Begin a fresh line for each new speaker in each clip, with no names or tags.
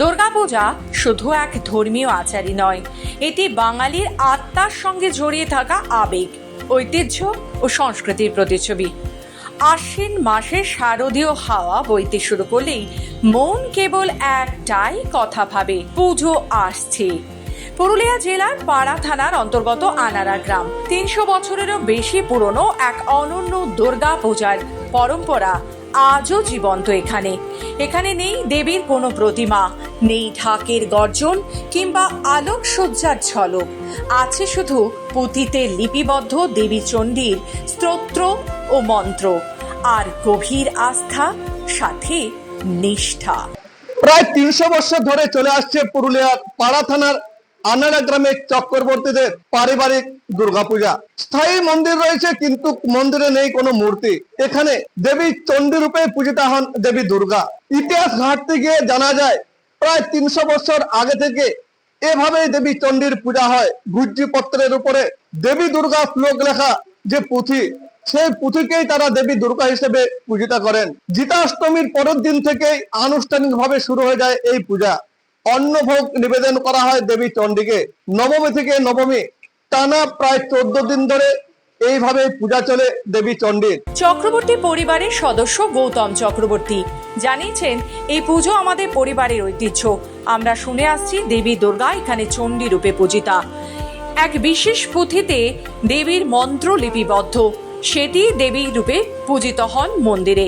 দুর্গাপূজা শুধু এক ধর্মীয় আচারই নয়, এটি বাঙালির আত্মার সঙ্গে জড়িয়ে থাকা আবেগ, ঐতিহ্য ও সংস্কৃতির প্রতিচ্ছবি। আশ্বিন মাসে শারদীয় হাওয়া বইতে শুরু করলেই মন কেবল একটাই কথা ভাবে, পুজো আসছে। পুরুলিয়া জেলার পাড়া থানার অন্তর্গত আনারা গ্রাম। তিনশো বছরেরও বেশি পুরনো এক অনন্য দুর্গা পূজার পরম্পরা। আজও জীবন্ত এখানে। এখানে নেই দেবীর কোনো প্রতিমা, নেই ঢাকের গর্জন কিংবা আলোকসজ্জার ঝলক। আছে শুধু পুঁথিতে লিপিবদ্ধ দেবী চণ্ডীর স্তোত্র ও মন্ত্র। আর গভীর আস্থা, সাথে নিষ্ঠা।
প্রায় তিনশো বছর ধরে চলে আসছে পুরুলিয়ার পাড়া থানার আনাড়া গ্রামের চক্রবর্তীদের পারিবারিক দুর্গাপূজা। স্থায়ী মন্দির রয়েছে, কিন্তু মন্দিরে নেই কোনো মূর্তি। এখানে দেবী চণ্ডী রূপে পূজিতা হন দেবী দুর্গা। ইতিহাস ঘাটতে গিয়ে জানা যায়, প্রায় তিনশো বছর আগে থেকে এভাবেই দেবী চণ্ডীর পূজা হয়। গুজ্জি পত্রের উপরে দেবী দুর্গা শ্লোক লেখা যে পুঁথি, সেই পুঁথিকেই তারা দেবী দুর্গা হিসেবে পূজিতা করেন। জিতাষ্টমীর পরের দিন থেকেই আনুষ্ঠানিকভাবে শুরু হয়ে যায় এই পূজা। অন্নভোগ নিবেদন করা হয় দেবী চণ্ডীকে। নবমী থেকে নবমী টানা প্রায় চোদ্দ দিন ধরে এইভাবে পূজা চলে দেবী চণ্ডীর।
চক্রবর্তী পরিবারের সদস্য গৌতম চক্রবর্তী জানিয়েছেন, এই পুজো আমাদের পরিবারের ঐতিহ্য। আমরা শুনে আসছি দেবী দুর্গা এখানে চণ্ডী রূপে পূজিতা। এক বিশেষ পুঁথিতে দেবীর মন্ত্র লিপিবদ্ধ। সেটি দেবী রূপে পূজিত হন মন্দিরে।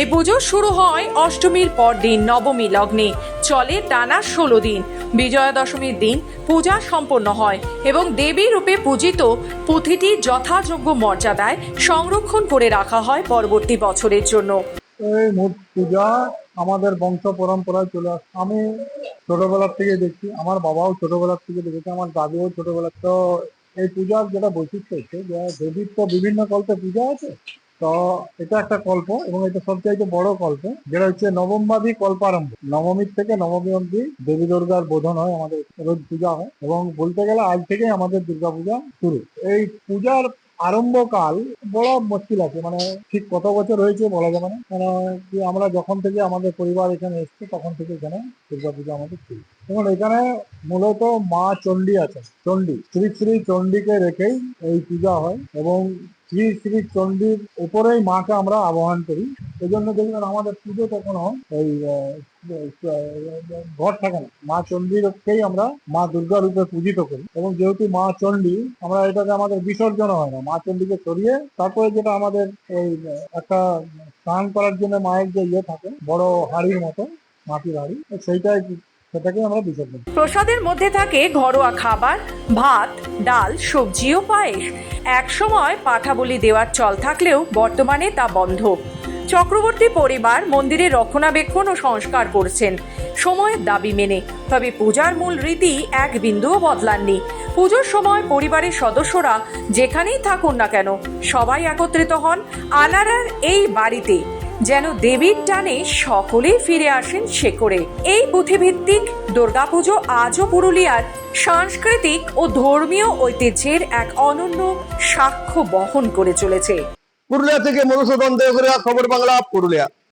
এই পুজো শুরু হয় অষ্টমীর পর দিন, নবমী লগ্নে। চলে টানা ষোলো দিন। বিজয়া দশমীর দিন পূজা সম্পন্ন হয় এবং দেবী রূপে পূজিত পুঁথিটি যথাযোগ্য মর্যাদায় সংরক্ষণ করে রাখা হয় পরবর্তী বছরের জন্য।
এই পূজা আমাদের বংশ পরম্পরায় চলে আসছে আমি ছোটবেলার থেকে দেখছি, আমার বাবাও ছোটবেলার থেকে দেখেছে, আমার দাদুও ছোটবেলা তো এই পূজার যেটা বৈশিষ্ট্য হচ্ছে যে দেবীর তো বিভিন্ন কল্পে পূজা আছে। তো এটা একটা কল্প এবং এটা সবচাইতে বড় কল্প, যেটা হচ্ছে নবমবাদী কল্পারম্ভ নবমীর থেকে নবমী অব্দি দেবী দুর্গার বোধন হয়, আমাদের রোজ পূজা হয় এবং বলতে গেলে আজ থেকে আমাদের দুর্গা পূজা শুরু। এই পূজার আরম্ভকাল বড় মুশকিল আছে মানে ঠিক কত বছর হয়েছে বলা যাবে না। মানে কি আমরা যখন থেকে আমাদের পরিবার এখানে এসছে, তখন থেকে এখানে দুর্গা পূজা আমাদের শুরু। এবং এখানে মূলত মা চণ্ডী আছে চণ্ডী। শ্রী শ্রী চণ্ডীকে রেখেই এই পূজা হয় এবং শ্রী শ্রী চণ্ডীর উপরেই মাকে আমরা আহ্বান করি। এই জন্য দেখবেন আমাদের পুজো হয় এই ঘর থাকে না। মা চণ্ডীরকেই আমরা মা দুর্গা রূপে পূজিত করি। এবং যেহেতু মা চণ্ডী, আমরা এটাকে আমাদের বিসর্জন হয় না। মা চণ্ডীকে সরিয়ে তারপরে যেটা আমাদের ওই একটা স্নান করার জন্য মায়ের যে ইয়ে থাকে, বড় হাড়ির মতো, মাটির হাড়ি, সেইটাই সেটাকে আমরা।
প্রসাদের মধ্যে থাকে ঘরোয়া খাবার, ভাত, ডাল, সবজি ও পায়েস। একসময় পাঠাবলি দেওয়ার চল থাকলেও বর্তমানে তা বন্ধ। চক্রবর্তী পরিবার মন্দিরের রক্ষণাবেক্ষণ ও সংস্কার করছেন। সময়ের দাবি মেনে। তবে পূজার মূল রীতি এক বিন্দুও বদলাননি। পুজোর সময় পরিবারের সদস্যরা যেখানেই থাকুন না কেন, সবাই একত্রিত হন আনারার এই বাড়িতে। যেন দেবীর টানে সকলেই ফিরে আসেন শেকড়ে এই পুঁথিভিত্তিক দুর্গাপুজো আজও পুরুলিয়ার সাংস্কৃতিক ও ধর্মীয় ঐতিহ্যের এক অনন্য সাক্ষ্য বহন করে চলেছে।
পুরুলিয়া থেকে মধুসূদন দেওঘরিয়া, খবর বাংলা, পুরুলিয়া।